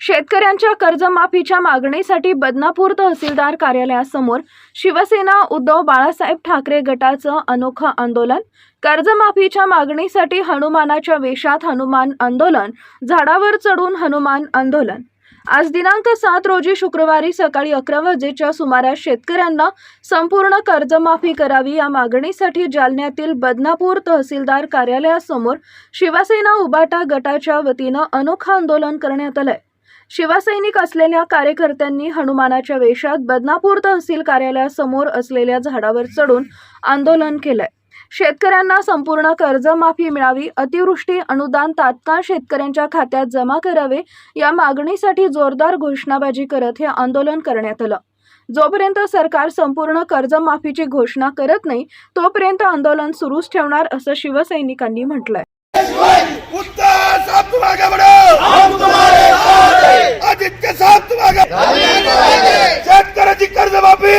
शेतकऱ्यांच्या कर्जमाफीच्या मागणीसाठी बदनापूर तहसीलदार कार्यालयासमोर शिवसेना उद्धव बाळासाहेब ठाकरे गटाचं अनोखं आंदोलन. कर्जमाफीच्या मागणीसाठी हनुमानाच्या वेशात हनुमान आंदोलन झाडावर चढून हनुमान आंदोलन. आज दिनांक सात रोजी शुक्रवारी सकाळी अकरा वाजेच्या सुमारास शेतकऱ्यांना संपूर्ण कर्जमाफी करावी या मागणीसाठी जालन्यातील बदनापूर तहसीलदार कार्यालयासमोर शिवसेना उबाटा गटाच्या वतीनं अनोखं आंदोलन करण्यात आलंय. शिवसैनिक असलेल्या कार्यकर्त्यांनी हनुमानाच्या वेशात बदनापूर तहसील कार्यालयासमोर असलेल्या झाडावर चढून आंदोलन केलंय. शेतकऱ्यांना संपूर्ण कर्जमाफी मिळावी अतिवृष्टी अनुदान तात्काळ शेतकऱ्यांच्या खात्यात जमा करावे या मागणीसाठी जोरदार घोषणाबाजी करत हे आंदोलन करण्यात आलं. जोपर्यंत सरकार संपूर्ण कर्जमाफीची घोषणा करत नाही तोपर्यंत आंदोलन सुरूच ठेवणार असं शिवसैनिकांनी म्हटलंय कुत्ता साहब तुम आगे बढ़ो हम तुम्हारे साथ हैं आदित्य साहब तुम आगे शेतकऱ्याची कर्जमाफी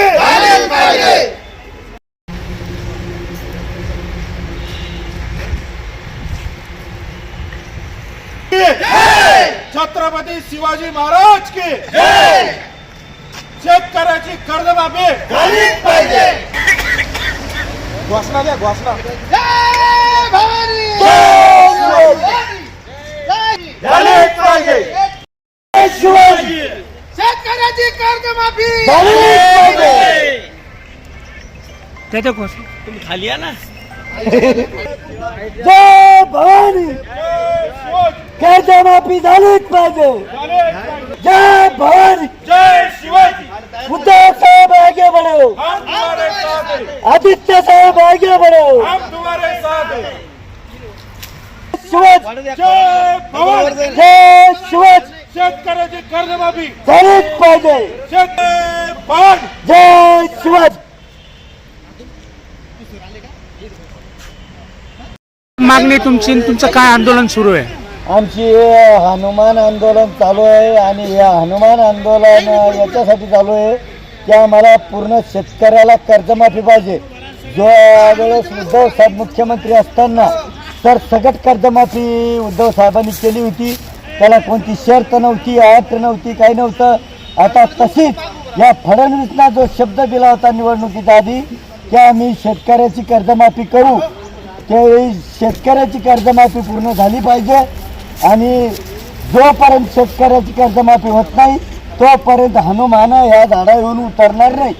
छत्रपती शिवाजी महाराज की शेतकऱ्याची कर्जमाफी झालीच पाहिजे! घोषणा द्या घोषणा. झालीच पाहिजे! शिवाजी! शेतकऱ्याची कर्जमाफी झालीच पाहिजे! त्याच्या घोषणा. तुम्ही खाली या ना. जय भवानी! कर्जमाफी झालीच पाहिजे। जय भवानी। जय शिवाजी उद्धव साहेब आगे बढ़ो। आदित्य साहेब आगे बढ़ो। हम शिवज। जय भवानी जय शिवज। शेतकऱ्याची कर्जमाफी झालीच पाहिजे। शेत भवानी जय शिवज। मागणी तुमची तुमचं काय आंदोलन सुरू आहे? आमची हनुमान आंदोलन चालू आहे आणि या हनुमान आंदोलन याच्यासाठी चालू आहे. की आम्हाला पूर्ण शेतकऱ्याला कर्जमाफी पाहिजे. जो वेळेस उद्धव साहेब मुख्यमंत्री असताना तर सगट कर्जमाफी उद्धव साहेबांनी केली होती. त्याला कोणती शर्त नव्हती अट नव्हती काही नव्हतं. आता तशीच या फडणवीसना जो शब्द दिला होता निवडणुकीच्या आधी की आम्ही शेतकऱ्याची कर्जमाफी करू त्यावेळी शेतकऱ्याची कर्जमाफी पूर्ण झाली पाहिजे. आणि जोपर्यंत शेतकऱ्याची कर्जमाफी होत नाही तोपर्यंत हनुमान या झाडा येऊन उतरणार नाही.